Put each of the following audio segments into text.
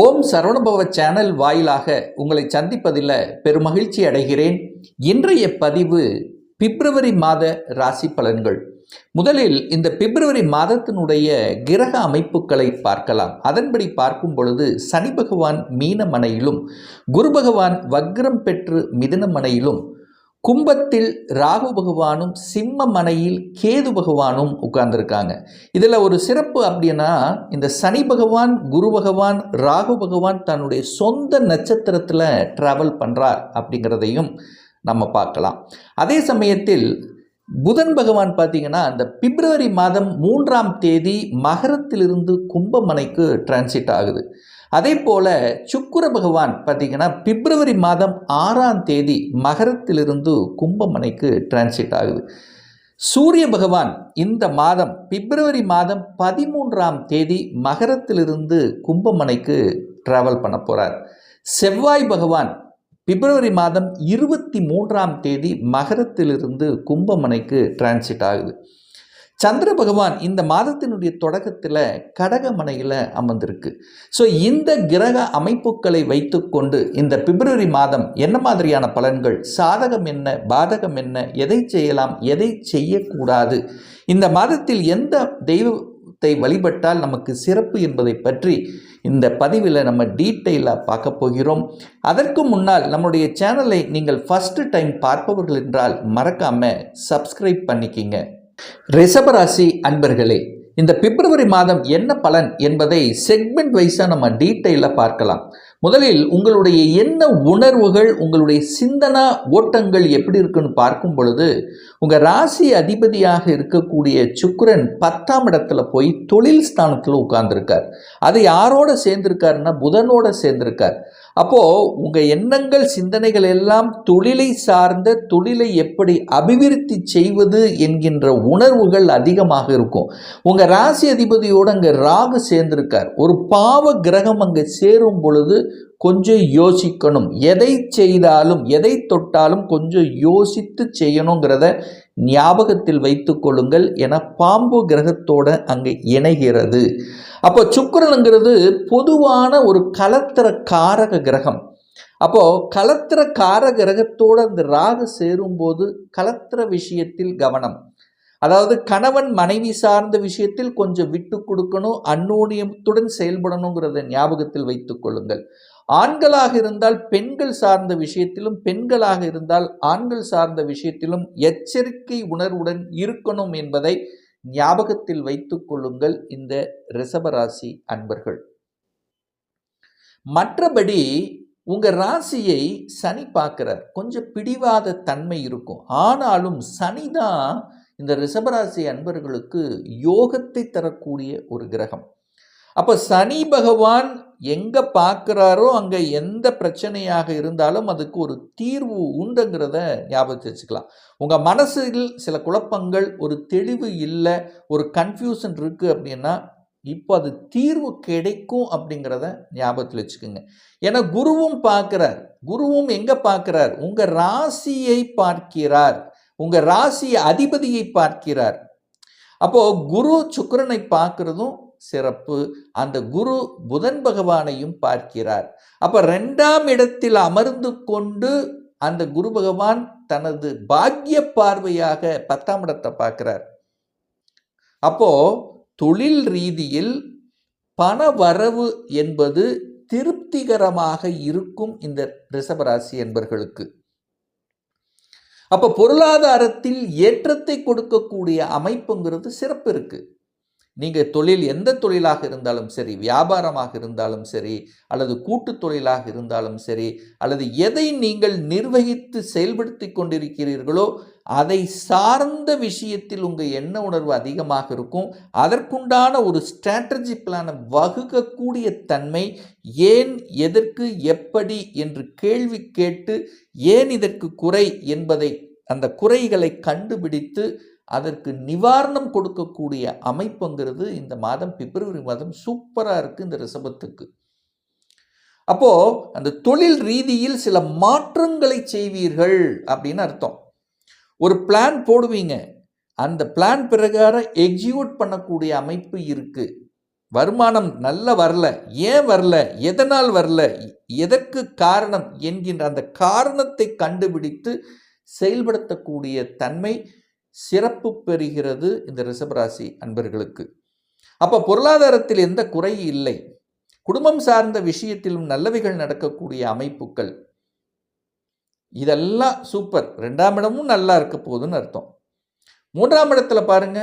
ஓம் Saravanabhava channel வாயிலாக உங்களை சந்திப்பதில் பெருமகிழ்ச்சி அடைகிறேன். இன்றைய பதிவு பிப்ரவரி மாத ராசி பலன்கள். முதலில் இந்த பிப்ரவரி மாதத்தினுடைய கிரக அமைப்புகளை பார்க்கலாம். அதன்படி பார்க்கும் பொழுது சனி பகவான் மீனமனையிலும் குரு பகவான் வக்ரம் பெற்று மிதனமனையிலும் கும்பத்தில் ராகு பகவானும் சிம்ம மனையில் கேது பகவானும் உட்கார்ந்துருக்காங்க. இதில் ஒரு சிறப்பு அப்படின்னா இந்த சனி பகவான் குரு பகவான் ராகு பகவான் தன்னுடைய சொந்த நட்சத்திரத்தில் ட்ராவல் பண்ணுறார் அப்படிங்கிறதையும் நம்ம பார்க்கலாம். அதே சமயத்தில் புதன் பகவான் பார்த்தீங்கன்னா அந்த பிப்ரவரி மாதம் மூன்றாம் தேதி மகரத்திலிருந்து கும்பமனைக்கு டிரான்சிட் ஆகுது. அதே போல் சுக்குர பகவான் பார்த்தீங்கன்னா பிப்ரவரி மாதம் ஆறாம் தேதி மகரத்திலிருந்து கும்பமனைக்கு டிரான்சிட் ஆகுது. சூரிய பகவான் இந்த மாதம் பிப்ரவரி மாதம் பதிமூன்றாம் தேதி மகரத்திலிருந்து கும்பமனைக்கு ட்ராவல் பண்ண போகிறார் செவ்வாய் பகவான் பிப்ரவரி மாதம் இருபத்தி மூன்றாம் தேதி மகரத்திலிருந்து கும்பமனைக்கு டிரான்சிட் ஆகுது. சந்திர பகவான் இந்த மாதத்தினுடைய தொடக்கத்தில் கடகமனையில் அமர்ந்திருக்கு. ஸோ இந்த கிரக அமைப்புகளை வைத்துக்கொண்டு இந்த பிப்ரவரி மாதம் என்ன மாதிரியான பலன்கள்? சாதகம் என்ன? பாதகம் என்ன? எதை செய்யலாம்? எதை செய்யக்கூடாது? இந்த மாதத்தில் எந்த தெய்வத்தை வழிபட்டால் நமக்கு சிறப்பு என்பதை பற்றி இந்த பதிவில் நம்ம டீட்டெயிலாக பார்க்க போகிறோம். அதற்கு முன்னால் நம்முடைய சேனலை நீங்கள் ஃபஸ்ட்டு டைம் பார்ப்பவர்கள் என்றால் மறக்காமல் சப்ஸ்கிரைப் பண்ணிக்கிங்க. ரிஷபராசி அன்பர்களே இந்த பிப்ரவரி மாதம் என்ன பலன் என்பதை செக்மெண்ட் வைஸாக நம்ம டீட்டெயிலாக பார்க்கலாம். முதலில் உங்களுடைய என்ன உணர்வுகள் உங்களுடைய சிந்தனா ஓட்டங்கள் எப்படி இருக்குன்னு பார்க்கும் பொழுது உங்கள் ராசி அதிபதியாக இருக்கக்கூடிய சுக்கரன் பத்தாம் இடத்துல போய் தொழில் ஸ்தானத்தில் உட்கார்ந்துருக்கார். அது யாரோட சேர்ந்திருக்காருன்னா புதனோட சேர்ந்திருக்கார். அப்போது உங்கள் எண்ணங்கள் சிந்தனைகள் எல்லாம் தொழிலை சார்ந்த தொழிலை எப்படி அபிவிருத்தி செய்வது என்கின்ற உணர்வுகள் அதிகமாக இருக்கும். உங்கள் ராசி அதிபதியோடு அங்கே ராகு சேர்ந்திருக்கார். ஒரு பாவ கிரகம் அங்கே சேரும் பொழுது கொஞ்சம் யோசிக்கணும். எதை செய்தாலும் எதை தொட்டாலும் கொஞ்சம் யோசித்து செய்யணுங்கிறத ஞாபகத்தில் வைத்து கொள்ளுங்கள் என பாம்பு கிரகத்தோட அங்கே இணைகிறது. அப்போ சுக்கரனுங்கிறது பொதுவான ஒரு கலத்திர காரக கிரகம். அப்போது கலத்திர கார கிரகத்தோடு அந்த ராகு சேரும்போது கலத்திர விஷயத்தில் கவனம். அதாவது கணவன் மனைவி சார்ந்த விஷயத்தில் கொஞ்சம் விட்டு கொடுக்கணும் அந்நோனியத்துடன் செயல்படணுங்கிறத ஞாபகத்தில் வைத்துக் கொள்ளுங்கள். ஆண்களாக இருந்தால் பெண்கள் சார்ந்த விஷயத்திலும் பெண்களாக இருந்தால் ஆண்கள் சார்ந்த விஷயத்திலும் எச்சரிக்கை உணர்வுடன் இருக்கணும் என்பதை ஞாபகத்தில் வைத்துக் கொள்ளுங்கள் இந்த ரிஷபராசி அன்பர்கள். மற்றபடி உங்க ராசியை சனி பார்க்கிறார். கொஞ்சம் பிடிவாத தன்மை இருக்கும். ஆனாலும் சனி தான் இந்த ரிஷபராசி அன்பர்களுக்கு யோகத்தை தரக்கூடிய ஒரு கிரகம். அப்போ சனி பகவான் எங்கே பார்க்குறாரோ அங்கே எந்த பிரச்சனையாக இருந்தாலும் அதுக்கு ஒரு தீர்வு உண்டுங்கிறத ஞாபகத்தை வச்சுக்கலாம். உங்கள் மனசில் சில குழப்பங்கள் ஒரு தெளிவு இல்லை ஒரு கன்ஃபியூஷன் இருக்குது அப்படின்னா இப்போ அது தீர்வு கிடைக்கும் அப்படிங்கிறத ஞாபகத்தில் வச்சுக்கோங்க. ஏன்னா குருவும் பார்க்குறார். குருவும் எங்கே பார்க்குறார்? உங்கள் ராசியை பார்க்கிறார். உங்கள் ராசி அதிபதியை பார்க்கிறார். அப்போது குரு சுக்கரனை பார்க்குறதும் சிறப்பு. அந்த குரு புதன் பகவானையும் பார்க்கிறார். அப்போ ரெண்டாம் இடத்தில் அமர்ந்து கொண்டு அந்த குரு பகவான் தனது பாக்கிய பார்வையாக பத்தாம் இடத்தை பார்க்கிறார். அப்போ தொழில் ரீதியில் பண வரவு என்பது திருப்திகரமாக இருக்கும் இந்த ரிஷபராசி என்பர்களுக்கு. அப்போ பொருளாதாரத்தில் ஏற்றத்தை கொடுக்கக்கூடிய அமைப்புங்கிறது சிறப்பு இருக்குது நீங்கள் தொழில் எந்த தொழிலாக இருந்தாலும் சரி வியாபாரமாக இருந்தாலும் சரி அல்லது கூட்டு தொழிலாக இருந்தாலும் சரி அல்லது எதை நீங்கள் நிர்வகித்து செயல்படுத்தி கொண்டிருக்கிறீர்களோ அதை சார்ந்த விஷயத்தில் உங்கள் எண்ண உணர்வு அதிகமாக இருக்கும். அதற்குண்டான ஒரு ஸ்ட்ராட்டஜி பிளானை வகுக்கக்கூடிய தன்மை ஏன் எதற்கு எப்படி என்று கேள்வி கேட்டு ஏன் இதற்கு குறை என்பதை அந்த குறைகளை கண்டுபிடித்து அதற்கு நிவாரணம் கொடுக்கக்கூடிய அமைப்புங்கிறது இந்த மாதம் பிப்ரவரி மாதம் சூப்பராக இருக்குது இந்த ரிசபத்துக்கு அப்போது அந்த தொழில் ரீதியில் சில மாற்றங்களை செய்வீர்கள் அப்படின்னு அர்த்தம். ஒரு பிளான் போடுவீங்க. அந்த பிளான் பிரகாரம் எக்ஸிக்யூட் பண்ணக்கூடிய அமைப்பு இருக்குது வருமானம் நல்ல வரல. ஏன் வரல? எதனால் வரல? எதற்கு காரணம்? என்கின்ற அந்த காரணத்தை கண்டுபிடித்து செயல்படுத்தக்கூடிய தன்மை சிறப்பு பெறுகிறது இந்த ரிஷபராசி அன்பர்களுக்கு. அப்போ பொருளாதாரத்தில் எந்த குறை இல்லை. குடும்பம் சார்ந்த விஷயத்திலும் நல்லவைகள் நடக்கக்கூடிய அமைப்புகள். இதெல்லாம் சூப்பர். ரெண்டாம் இடமும் நல்லா இருக்க போகுதுன்னு அர்த்தம். மூன்றாம் இடத்துல பாருங்க.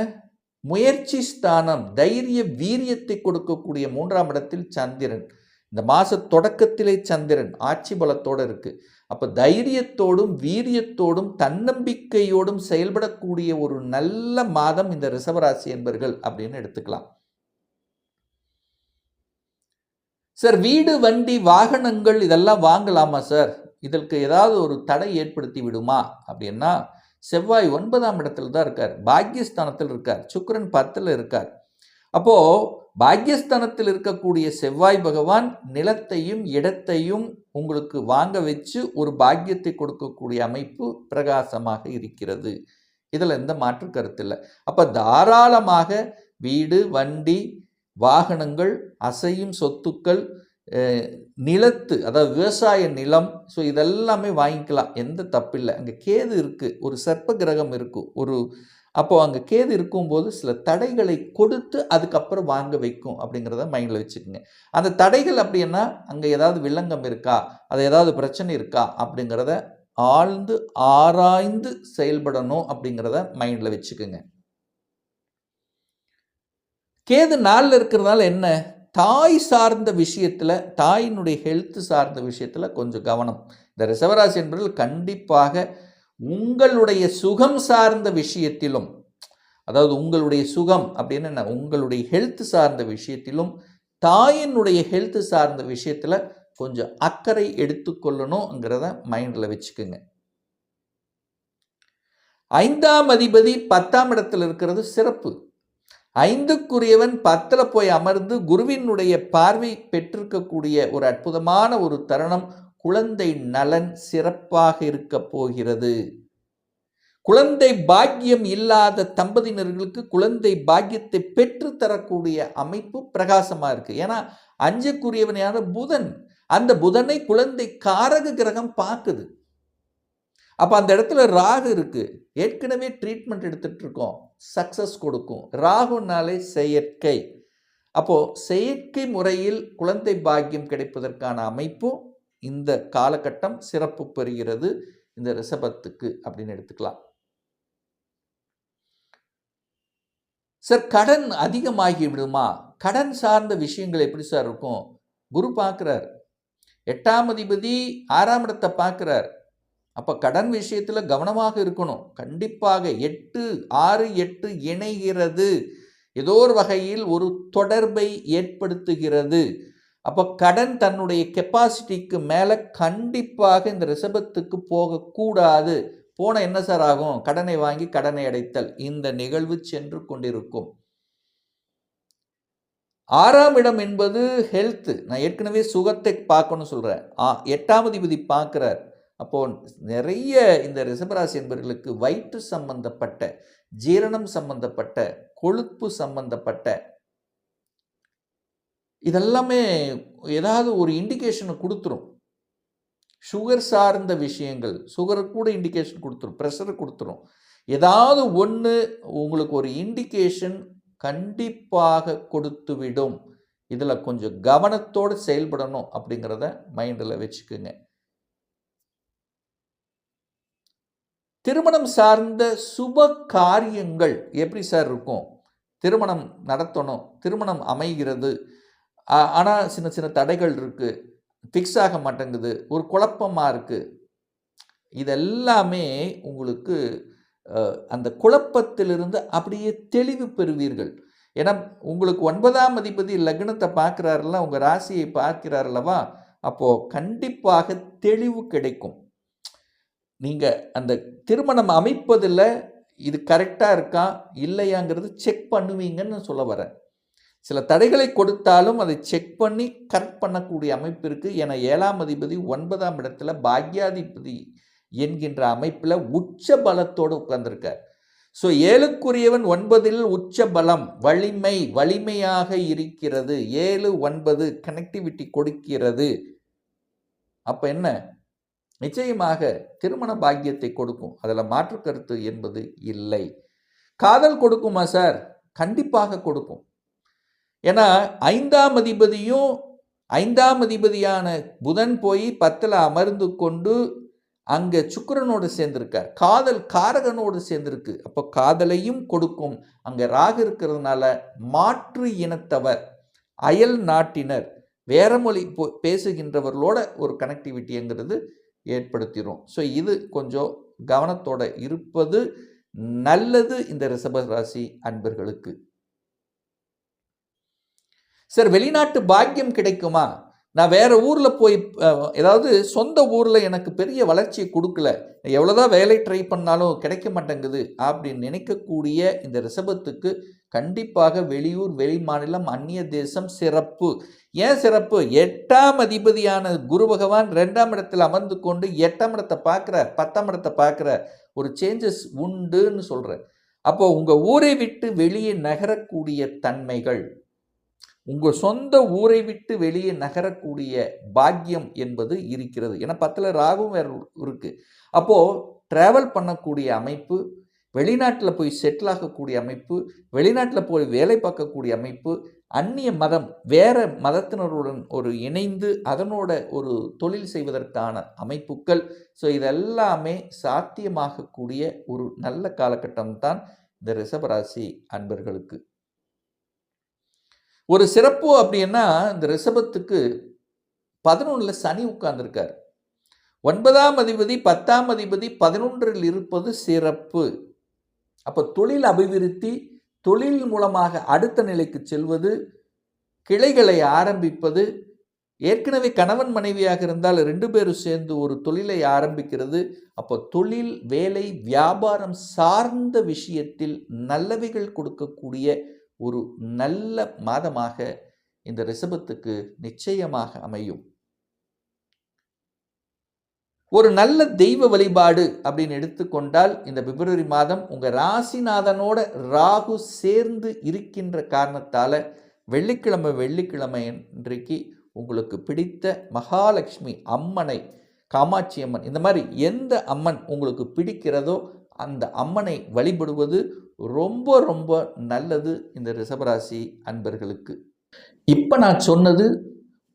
முயற்சி ஸ்தானம் தைரிய வீரியத்தை கொடுக்கக்கூடிய மூன்றாம் இடத்தில் சந்திரன். இந்த மாத தொடக்கத்திலே சந்திரன் ஆட்சி பலத்தோடு இருக்குது அப்போ தைரியத்தோடும் வீரியத்தோடும் தன்னம்பிக்கையோடும் செயல்படக்கூடிய ஒரு நல்ல மாதம் இந்த ரிசவராசி என்பர்கள் அப்படின்னு எடுத்துக்கலாம். சார் வீடு வண்டி வாகனங்கள் இதெல்லாம் வாங்கலாமா சார்? இதற்கு ஏதாவது ஒரு தடை ஏற்படுத்தி விடுமா? அப்படின்னா செவ்வாய் ஒன்பதாம் இடத்துல தான் இருக்கார். பாக்யஸ்தானத்தில் இருக்கார். சுக்கரன் பத்தில் இருக்கார். அப்போது பாக்யஸ்தானத்தில் இருக்கக்கூடிய செவ்வாய் பகவான் நிலத்தையும் இடத்தையும் உங்களுக்கு வாங்க வச்சு ஒரு பாக்கியத்தை கொடுக்கக்கூடிய அமைப்பு பிரகாசமாக இருக்கிறது. இதில் எந்த மாற்று கருத்து இல்லை. அப்போ தாராளமாக வீடு வண்டி வாகனங்கள் அசையும் சொத்துக்கள் நிலத்து அதாவது விவசாய நிலம் ஸோ இதெல்லாமே வாங்கிக்கலாம். எந்த தப்பில்லை அங்கே கேது இருக்குது ஒரு சர்ப்ப கிரகம் இருக்கும் ஒரு அப்போது அங்கே கேது இருக்கும்போது சில தடைகளை கொடுத்து அதுக்கப்புறம் வாங்க வைக்கும் அப்படிங்கிறத மைண்டில் வச்சுக்கோங்க. அந்த தடைகள் அப்படின்னா அங்கே ஏதாவது வில்லங்கம் இருக்கா? அது ஏதாவது பிரச்சனை இருக்கா? அப்படிங்கிறத ஆழ்ந்து ஆராய்ந்து செயல்படணும் அப்படிங்கிறத மைண்டில் வச்சுக்கோங்க. கேது நாளில் இருக்கிறதுனால என்ன? தாய் சார்ந்த விஷயத்தில் தாயினுடைய ஹெல்த் சார்ந்த விஷயத்தில் கொஞ்சம் கவனம். இந்த ரிசவராசி என்பதில் கண்டிப்பாக உங்களுடைய சுகம் சார்ந்த விஷயத்திலும் அதாவது உங்களுடைய சுகம் அப்படின்னு என்ன? உங்களுடைய ஹெல்த் சார்ந்த விஷயத்திலும் தாயினுடைய ஹெல்த் சார்ந்த விஷயத்தில் கொஞ்சம் அக்கறை எடுத்துக்கொள்ளணுங்கிறத மைண்டில் வச்சுக்கோங்க. ஐந்தாம் அதிபதி பத்தாம் இடத்தில் இருக்கிறது சிறப்பு. ஐந்துக்குரியவன் பத்தில் போய் அமர்ந்து குருவினுடைய பார்வை பெற்றிருக்கக்கூடிய ஒரு அற்புதமான ஒரு தருணம் குழந்தை நலன் சிறப்பாக இருக்க போகிறது. குழந்தை பாக்கியம் இல்லாத தம்பதியினர்களுக்கு குழந்தை பாக்கியத்தை பெற்று தரக்கூடிய அமைப்பு பிரகாசமாக இருக்கு. ஏன்னா அஞ்சுக்குரியவனையான புதன் அந்த புதனை குழந்தை காரக கிரகம் பார்க்குது. அப்போ அந்த இடத்துல ராகு இருக்கு. ஏற்கனவே ட்ரீட்மெண்ட் எடுத்துட்டு இருக்கோம். சக்சஸ் கொடுக்கும். ராகுனாலே செயற்கை. அப்போ செயற்கை முறையில் குழந்தை பாக்கியம் கிடைப்பதற்கான அமைப்பும் இந்த காலகட்டம் சிறப்பு பெறுகிறது இந்த ரிஷபத்துக்கு அப்படின்னு எடுத்துக்கலாம். சார் கடன் அதிகமாகி விடுமா? கடன் சார்ந்த விஷயங்கள் எப்படி சார் இருக்கும்? குரு பார்க்குறார். எட்டாம் அதிபதி ஆறாம் இடத்தை பார்க்குறார். அப்போ கடன் விஷயத்தில் கவனமாக இருக்கணும். கண்டிப்பாக எட்டு ஆறு எட்டு இணைகிறது. ஏதோ ஒரு வகையில் ஒரு தொடர்பை ஏற்படுத்துகிறது. அப்போ கடன் தன்னுடைய கெப்பாசிட்டிக்கு மேலே கண்டிப்பாக இந்த ரிஷபத்துக்கு போகக்கூடாது. போன என்ன சார் ஆகும்? கடனை வாங்கி கடனை அடைத்தல். இந்த நிகழ்வு சென்று கொண்டிருக்கும். ஆறாம் இடம் என்பது ஹெல்த் நான் ஏற்கனவே சுகத்தை பார்க்கணும்னு சொல்கிறேன் ஆ எட்டாம் அதிபதி பார்க்குறார். அப்போ நிறைய இந்த ரிஷபராசி என்பவர்களுக்கு வயிற்று சம்பந்தப்பட்ட ஜீரணம் சம்பந்தப்பட்ட கொழுப்பு சம்பந்தப்பட்ட இதெல்லாமே ஏதாவது ஒரு இண்டிகேஷனை கொடுத்துரும். சுகர் சார்ந்த விஷயங்கள் சுகர் கூட இண்டிகேஷன் கொடுத்துரும் ப்ரெஷர் கொடுத்துரும். ஏதாவது ஒன்று உங்களுக்கு ஒரு இண்டிகேஷன் கண்டிப்பாக கொடுத்து விடும் இதில் கொஞ்சம் கவனத்தோடு செயல்படணும் அப்படிங்கிறத மைண்டில் வச்சுக்குங்க. திருமணம் சார்ந்த சுப காரியங்கள் எப்படி சார் இருக்கும்? திருமணம் நடத்தணும் திருமணம் அமைகிறது ஆனால் சின்ன சின்ன தடைகள் இருக்குது ஃபிக்ஸ் ஆக மாட்டேங்குது. ஒரு குழப்பமாக இருக்குது இதெல்லாமே உங்களுக்கு அந்த குழப்பத்திலிருந்து அப்படியே தெளிவு பெறுவீர்கள். ஏன்னா உங்களுக்கு ஒன்பதாம் அதிபதி லக்னத்தை பார்க்குறாருல உங்கள் ராசியை பார்க்கிறாரல்லவா அப்போது கண்டிப்பாக தெளிவு கிடைக்கும். நீங்கள் அந்த திருமணம் அமைப்பதில் இது கரெக்டாக இருக்கா இல்லையாங்கிறது செக் பண்ணுவீங்கன்னு சொல்ல வரேன். சில தடைகளை கொடுத்தாலும் அதை செக் பண்ணி கரெக்ட் பண்ணக்கூடிய அமைப்பு இருக்குது ஏன்னா ஏழாம் அதிபதி ஒன்பதாம் இடத்துல பாக்யாதிபதி என்கின்ற அமைப்பில் உச்ச பலத்தோடு உட்கார்ந்துருக்கார். ஸோ ஏழுக்குரியவன் ஒன்பதில் உச்ச பலம் வலிமை வலிமையாக இருக்கிறது. ஏழு ஒன்பது கனெக்டிவிட்டி கொடுக்கிறது. அப்போ என்ன? நிச்சயமாக திருமண பாக்கியத்தை கொடுக்கும். அதில் மாற்று கருத்து என்பது இல்லை. காதல் கொடுக்குமா சார்? கண்டிப்பாக கொடுக்கும். ஏன்னா ஐந்தாம் அதிபதியும் ஐந்தாம் அதிபதியான புதன் போய் பத்தில் அமர்ந்து கொண்டு அங்கே சுக்கரனோடு சேர்ந்திருக்கார். காதல் காரகனோடு சேர்ந்திருக்கு. அப்போ காதலையும் கொடுக்கும். அங்கே ராகு இருக்கிறதுனால மாற்று இனத்தவர் அயல் நாட்டினர் வேற மொழி போ- பேசுகின்றவர்களோட ஒரு கனெக்டிவிட்டிங்கிறது ஏற்படுத்திடும் ஸோ இது கொஞ்சம் கவனத்தோடு இருப்பது நல்லது இந்த ரிஷபராசி அன்பர்களுக்கு. சார் வெளிநாட்டு பாக்கியம் கிடைக்குமா? நான் வேற ஊரில் போய் ஏதாவது சொந்த ஊரில் எனக்கு பெரிய வளர்ச்சியை கொடுக்கல. எவ்வளோதான் வேலை ட்ரை பண்ணாலும் கிடைக்க மாட்டேங்குது அப்படின்னு நினைக்கக்கூடிய இந்த ரிசபத்துக்கு கண்டிப்பாக வெளியூர் வெளி மாநிலம் அந்நிய தேசம் சிறப்பு. ஏன் சிறப்பு? எட்டாம் அதிபதியான குரு பகவான் ரெண்டாம் இடத்தில் அமர்ந்து கொண்டு எட்டாம் இடத்தை பார்க்குற பத்தாம் இடத்தை பார்க்குற ஒரு சேஞ்சஸ் உண்டுன்னு சொல்கிறேன் அப்போ உங்கள் ஊரை விட்டு வெளியே நகரக்கூடிய தன்மைகள் உங்கள் சொந்த ஊரை விட்டு வெளியே நகரக்கூடிய பாக்கியம் என்பது இருக்கிறது. ஏன்னா பத்தில் ராகும் வேற இருக்குது அப்போது ட்ராவல் பண்ணக்கூடிய அமைப்பு வெளிநாட்டில் போய் செட்டில் ஆகக்கூடிய அமைப்பு வெளிநாட்டில் போய் வேலை பார்க்கக்கூடிய அமைப்பு அந்நிய மதம் வேற மதத்தினருடன் ஒரு இணைந்து அதனோட ஒரு தொழில் செய்வதற்கான அமைப்புகள் ஸோ இதெல்லாமே சாத்தியமாகக்கூடிய ஒரு நல்ல காலகட்டம் தான் இந்த ரிஷபராசி அன்பர்களுக்கு. ஒரு சிறப்பு அப்படின்னா இந்த ரிஷபத்துக்கு பதினொன்றில் சனி உட்கார்ந்துருக்கார். ஒன்பதாம் அதிபதி பத்தாம் அதிபதி பதினொன்றில் இருப்பது சிறப்பு. அப்போ தொழில் அபிவிருத்தி தொழில் மூலமாக அடுத்த நிலைக்கு செல்வது கிளைகளை ஆரம்பிப்பது ஏற்கனவே கணவன் மனைவியாக இருந்தால் ரெண்டு பேரும் சேர்ந்து ஒரு தொழிலை ஆரம்பிக்கிறது. அப்போ தொழில் வேலை வியாபாரம் சார்ந்த விஷயத்தில் நல்லவைகள் கொடுக்கக்கூடிய ஒரு நல்ல மாதமாக இந்த ரிஷபத்துக்கு நிச்சயமாக அமையும். ஒரு நல்ல தெய்வ வழிபாடு அப்படின்னு எடுத்துக்கொண்டால் இந்த பிப்ரவரி மாதம் உங்கள் ராசிநாதனோட ராகு சேர்ந்து இருக்கின்ற காரணத்தால் வெள்ளிக்கிழமை வெள்ளிக்கிழமை இன்றைக்கு உங்களுக்கு பிடித்த மகாலட்சுமி அம்மனை காமாட்சி அம்மன் இந்த மாதிரி எந்த அம்மன் உங்களுக்கு பிடிக்கிறதோ அந்த அம்மனை வழிபடுவது ரொம்ப ரொம்ப நல்லது இந்த ரிஷபராசி அன்பர்களுக்கு. இப்போ நான் சொன்னது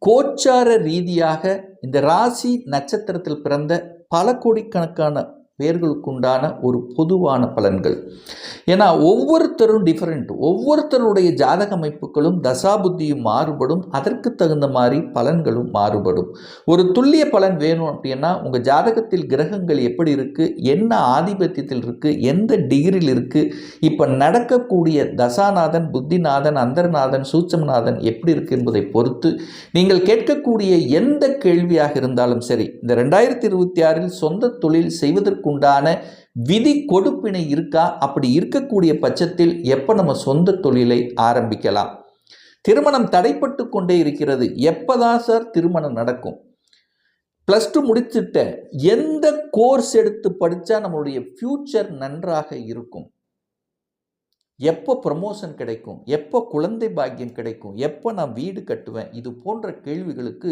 கோச்சார ரீதியாக இந்த ராசி நட்சத்திரத்தில் பிறந்த பல கோடிக்கணக்கான பேர்களுக்குண்டான ஒரு பொதுவான பலன்கள். ஏன்னா ஒவ்வொருத்தரும் டிஃப்ரெண்ட் ஒவ்வொருத்தருடைய ஜாதக அமைப்புகளும் தசாபுத்தியும் மாறுபடும். அதற்கு தகுந்த மாதிரி பலன்களும் மாறுபடும். ஒரு துல்லிய பலன் வேணும் அப்படின்னா உங்கள் ஜாதகத்தில் கிரகங்கள் எப்படி இருக்குது என்ன ஆதிபத்தியத்தில் இருக்குது எந்த டிகிரியில் இருக்குது இப்போ நடக்கக்கூடிய தசாநாதன் புத்திநாதன் அந்தர்நாதன் சூட்சமநாதன் எப்படி இருக்குது என்பதை பொறுத்து நீங்கள் கேட்கக்கூடிய எந்த கேள்வியாக இருந்தாலும் சரி இந்த ரெண்டாயிரத்தி இருபத்தி ஆறில் சொந்த தொழில் செய்வதற்கு உண்டான விதி கொடுப்பினை இருக்கா? அப்படி இருக்கக்கூடிய பட்சத்தில் எப்போ நம்ம சொந்த தொழிலை ஆரம்பிக்கலாம்? திருமணம் தடைப்பட்டு கொண்டே இருக்கிறது. எப்போதான் சார் திருமணம் நடக்கும்? ப்ளஸ் டூ முடிச்சுட்ட எந்த கோர்ஸ் எடுத்து படித்தா நம்மளுடைய ஃப்யூச்சர் நன்றாக இருக்கும்? எப்போ ப்ரமோஷன் கிடைக்கும்? எப்போ குழந்தை பாக்கியம் கிடைக்கும்? எப்போ நான் வீடு கட்டுவேன்? இது போன்ற கேள்விகளுக்கு